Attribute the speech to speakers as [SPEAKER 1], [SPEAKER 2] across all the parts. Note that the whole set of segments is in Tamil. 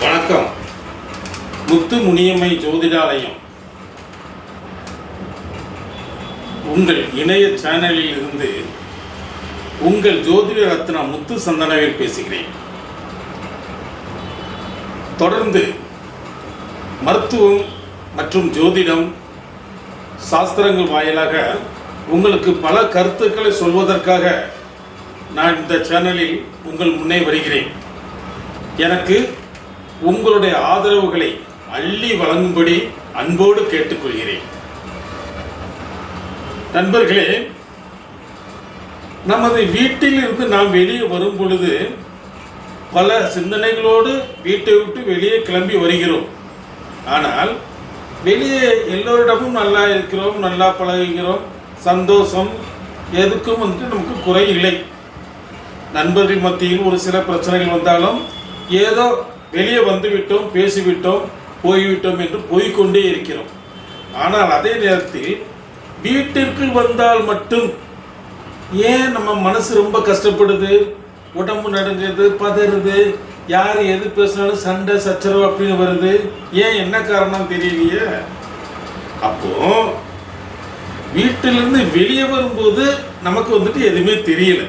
[SPEAKER 1] வணக்கம். முத்து முனியம்மை ஜோதிடாலயம். உங்கள் இணைய சேனலில் இருந்து உங்கள் ஜோதிட ரத்னா முத்து சந்தனவில் பேசுகிறேன். தொடர்ந்து மருத்துவம் மற்றும் ஜோதிடம் சாஸ்திரங்கள் வாயிலாக உங்களுக்கு பல கருத்துக்களை சொல்வதற்காக நான் இந்த சேனலில் உங்கள் முன்னே வருகிறேன். எனக்கு உங்களுடைய ஆதரவுகளை அள்ளி வழங்கும்படி அன்போடு கேட்டுக்கொள்கிறேன். நண்பர்களே நமது வீட்டில் இருந்து நாம் வெளியே வரும் பொழுது பல சிந்தனைகளோடு வீட்டை விட்டு வெளியே கிளம்பி வருகிறோம். ஆனால் வெளியே எல்லோரிடமும் நல்லா இருக்கிறோம் நல்லா பழகுகிறோம். சந்தோஷம் எதுக்கும் வந்துட்டு நமக்கு குறை இல்லை நண்பர்கள் மத்தியில் ஒரு சில பிரச்சனைகள் வந்தாலும் ஏதோ வெளியே வந்து விட்டோம் பேசிவிட்டோம் போய்விட்டோம் என்று போய்க்கொண்டே இருக்கிறோம். ஆனால் அதே நேரத்தில் வீட்டிற்குள் வந்தால் மட்டும் ஏன் நம்ம மனசு ரொம்ப கஷ்டப்படுது? உடம்பு நடுங்குது பதறுது யார் எது பேசினாலும் சண்டை சச்சரவு அப்படின்னு வருது. ஏன் என்ன காரணம் தெரியலையே? அப்போ வீட்டிலிருந்து வெளியே வரும்போது நமக்கு வந்துட்டு எதுவுமே தெரியல.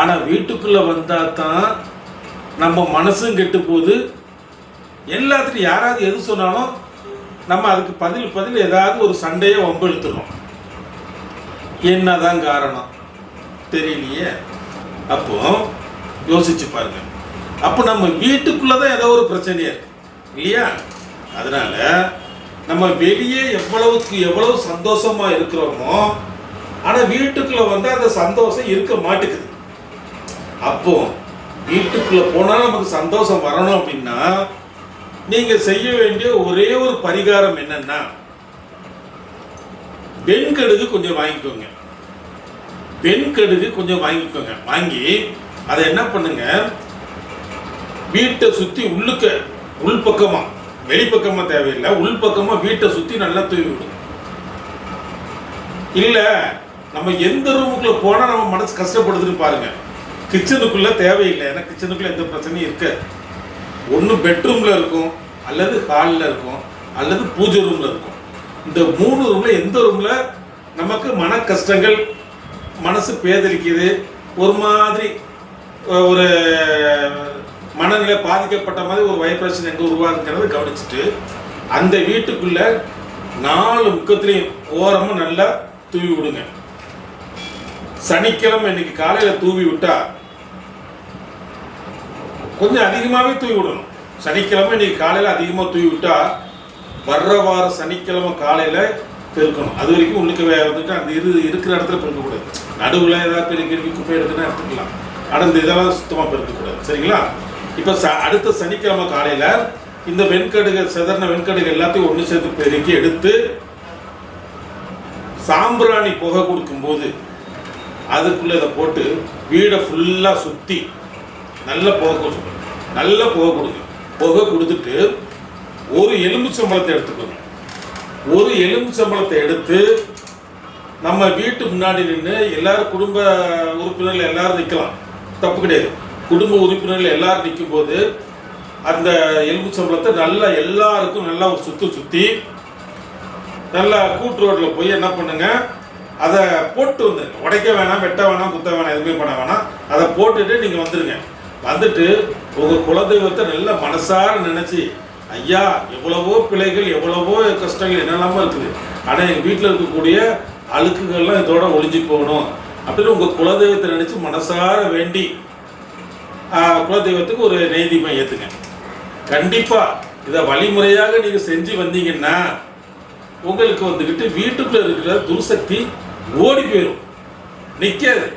[SPEAKER 1] ஆனால் வீட்டுக்குள்ளே வந்தால் தான் நம்ம மனசும் கெட்டு போகுது. எல்லாத்துக்கும் யாராவது எது சொன்னாலும் நம்ம அதுக்கு பதில் பதில் ஏதாவது ஒரு சண்டையை வம்பெழுத்துறோம். என்னதான் காரணம்? தெரியலையே. அப்போ யோசிச்சு பாருங்க. அப்போ நம்ம வீட்டுக்குள்ள தான் ஏதோ ஒரு பிரச்சனையாக இருக்கு. இல்லையா? அதனால நம்ம வெளியே எவ்வளவுக்கு எவ்வளவு சந்தோஷமா இருக்கிறோமோ ஆனால் வீட்டுக்குள்ள வந்து அந்த சந்தோஷம் இருக்க மாட்டேங்குது அப்போ வீட்டுக்குள்ளே போனால் நமக்கு சந்தோஷம் வரணும் அப்படின்னா நீங்கள் செய்ய வேண்டிய ஒரே ஒரு பரிகாரம் என்னன்னா வெண்கடுகு கொஞ்சம் வாங்கிக்கோங்க. வெண்கடுகு கொஞ்சம் வாங்கிக்கோங்க. வாங்கி அதை என்ன பண்ணுங்க? வீட்டை சுற்றி உள்ளுக்க உள்பக்கமாக வெளிப்பக்கமாக தேவையில்லை உள்பக்கமாக வீட்டை சுற்றி நல்லா தூவி விடும் இல்லை நம்ம எந்த ரூமுக்குள்ளே போனால் நம்ம மனசு கஷ்டப்படுதுன்னு பாருங்கள் கிச்சனுக்குள்ளே தேவையில்லை. ஏன்னா கிச்சனுக்குள்ளே எந்த பிரச்சனையும் இருக்காது. ஒன்று பெட்ரூமில் இருக்கும் அல்லது ஹாலில் இருக்கும் அல்லது பூஜை ரூமில் இருக்கும். இந்த மூணு ரூமில் எந்த ரூமில் நமக்கு மன கஷ்டங்கள் மனசு பேதலிக்குது ஒரு மாதிரி ஒரு மனநிலை பாதிக்கப்பட்ட மாதிரி ஒரு வைப்ரேஷன் எங்கே உருவாகுங்கிறத கவனிச்சுட்டு அந்த வீட்டுக்குள்ளே நாலு முக்கத்துலேயும் ஓரமும் நல்லா தூவி விடுங்க. சனிக்கிழமை இன்னைக்கு காலையில் தூவி விட்டால் கொஞ்சம் அதிகமாகவே தூவி விடணும் சனிக்கிழமை இன்னைக்கு காலையில் அதிகமாக தூவி விட்டா வர்ற வார சனிக்கிழமை காலையில் பெருக்கணும். அது வரைக்கும் உள்ளுக்கு வந்துட்டு அந்த இரு இருக்கிற இடத்துல பெருக்கக்கூடாது. நடுவில் ஏதாவது பெருக்கி பெருக்கி குப்பை எடுத்துன்னா எடுத்துக்கலாம். ஆனால் இந்த இதெல்லாம் சுத்தமாக பெருக்கக்கூடாது. சரிங்களா? இப்போ ச அடுத்த சனிக்கிழமை காலையில் இந்த வெண்கடுகு செதறின வெண்கடுகு எல்லாத்தையும் ஒன்று சேர்த்து பெருக்கி எடுத்து சாம்பிராணி புகை கொடுக்கும்போது அதுக்குள்ளே இதை போட்டு வீடை ஃபுல்லாக சுற்றி நல்ல புகை கொடுக்கும் நல்ல புகை கொடுங்க. புகை கொடுத்துட்டு ஒரு எலும்புச்சம்பளத்தை எடுத்துக்கோங்க. ஒரு எலும்புச்சம்பளத்தை எடுத்து நம்ம வீட்டு முன்னாடி நின்று எல்லாரும் குடும்ப உறுப்பினர்கள் எல்லாரும் நிற்கலாம் தப்பு கிடையாது. குடும்ப உறுப்பினர்கள் எல்லாரும் நிற்கும் போது அந்த எலும்பு சம்பளத்தை நல்லா எல்லாருக்கும் நல்லா ஒரு சுற்றி சுற்றி நல்லா கூட்டு ரோட்டில் போய் என்ன பண்ணுங்க? அதை போட்டு வந்துடுங்க உடைக்க வேணாம் வெட்ட வேணாம் குத்த வேணாம் எதுவுமே பண்ண வேணாம். அதை போட்டுட்டு நீங்கள் வந்துடுங்க வந்துட்டு உங்கள் குலதெய்வத்தை நல்ல மனசார நினச்சி ஐயா எவ்வளவோ பிழைகள் எவ்வளவோ கஷ்டங்கள் என்னெல்லாமோ இருக்குது. ஆனால் எங்கள் வீட்டில் இருக்கக்கூடிய அழுக்குகள்லாம் இதோட ஒளிஞ்சு போகணும். அப்படின்னு உங்கள் குலதெய்வத்தை நினச்சி மனசார வேண்டி குலதெய்வத்துக்கு ஒரு நெய்தீபம் ஏற்றுங்க கண்டிப்பாக இதை வழிமுறையாக நீங்கள் செஞ்சு வந்தீங்கன்னா உங்களுக்கு வந்துக்கிட்டு வீட்டுக்குள்ளே இருக்கிற துர்சக்தி ஓடி போயிடும் நிற்காது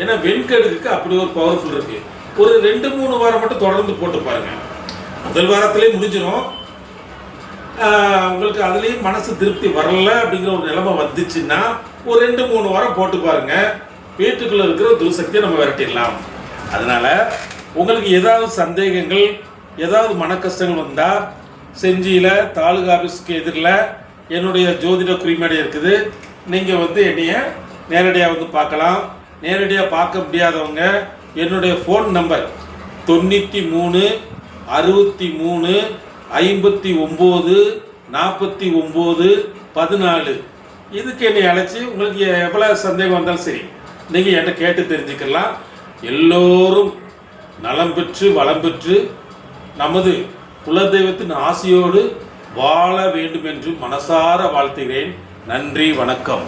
[SPEAKER 1] ஏன்னா வெண்கடுக்கு அப்படி ஒரு பவர்ஃபுல் இருக்குது ஒரு ரெண்டு மூணு வாரம் மட்டும் தொடர்ந்து போட்டு பாருங்க. முதல் வாரத்திலே முடிஞ்சிடும் உங்களுக்கு அதுலேயும் மனசு திருப்தி வரல அப்படிங்கிற ஒரு நிலைமை வந்துச்சுன்னா ஒரு ரெண்டு மூணு வாரம் போட்டு பாருங்க. வீட்டுக்குள்ள இருக்கிற துர்சக்தியை நம்ம விரட்டிடலாம். அதனால உங்களுக்கு ஏதாவது சந்தேகங்கள் ஏதாவது மன கஷ்டங்கள் வந்தால் செஞ்சியில் தாலுகா ஆஃபீஸ்க்கு எதிரில் என்னுடைய ஜோதிட குறிமேடை இருக்குது. நீங்கள் வந்து என்னைய நேரடியாக வந்து பார்க்கலாம். நேரடியாக பார்க்க முடியாதவங்க என்னுடைய ஃபோன் நம்பர் தொண்ணூற்றி மூணு அறுபத்தி மூணு ஐம்பத்தி ஒம்பது நாற்பத்தி ஒம்பது பதினாலு. இதுக்கு என்னை அழைச்சி உங்களுக்கு எவ்வளோ சந்தேகம் வந்தாலும் சரி நீங்கள் என்கிட்ட கேட்டு தெரிஞ்சுக்கலாம். எல்லோரும் நலம் பெற்று வளம் பெற்று நமது குலதெய்வத்தின் ஆசையோடு வாழ வேண்டும் என்று மனசார வாழ்த்துகிறேன். நன்றி வணக்கம்.